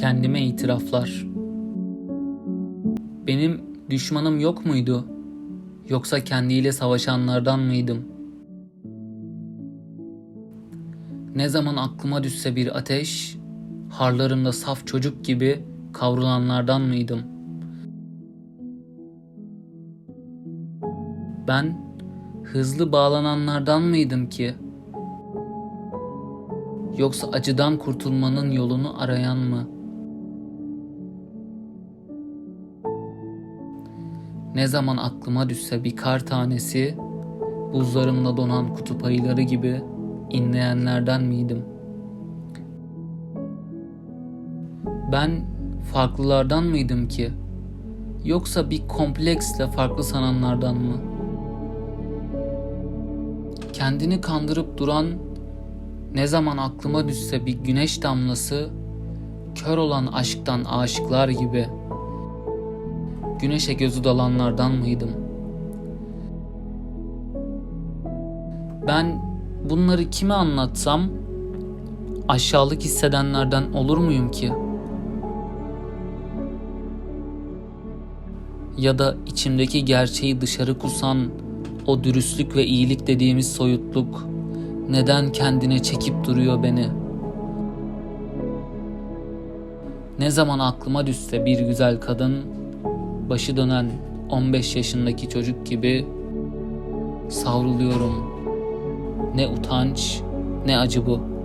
Kendime itiraflar. Benim düşmanım yok muydu? Yoksa kendiyle savaşanlardan mıydım? Ne zaman aklıma düşse bir ateş, harlarımda saf çocuk gibi kavrulanlardan mıydım? Ben hızlı bağlananlardan mıydım ki? Yoksa acıdan kurtulmanın yolunu arayan mı? Ne zaman aklıma düşse bir kar tanesi, buzlarımda donan kutup ayıları gibi inleyenlerden miydim? Ben farklılardan mıydım ki? Yoksa bir kompleksle farklı sananlardan mı? Kendini kandırıp duran ne zaman aklıma düşse bir güneş damlası, kör olan aşktan aşıklar gibi, güneşe gözü dalanlardan mıydım? Ben bunları kime anlatsam, aşağılık hissedenlerden olur muyum ki? Ya da içimdeki gerçeği dışarı kusan o dürüstlük ve iyilik dediğimiz soyutluk, neden kendine çekip duruyor beni? Ne zaman aklıma düşse bir güzel kadın, başı dönen 15 yaşındaki çocuk gibi savruluyorum. Ne utanç, ne acı bu.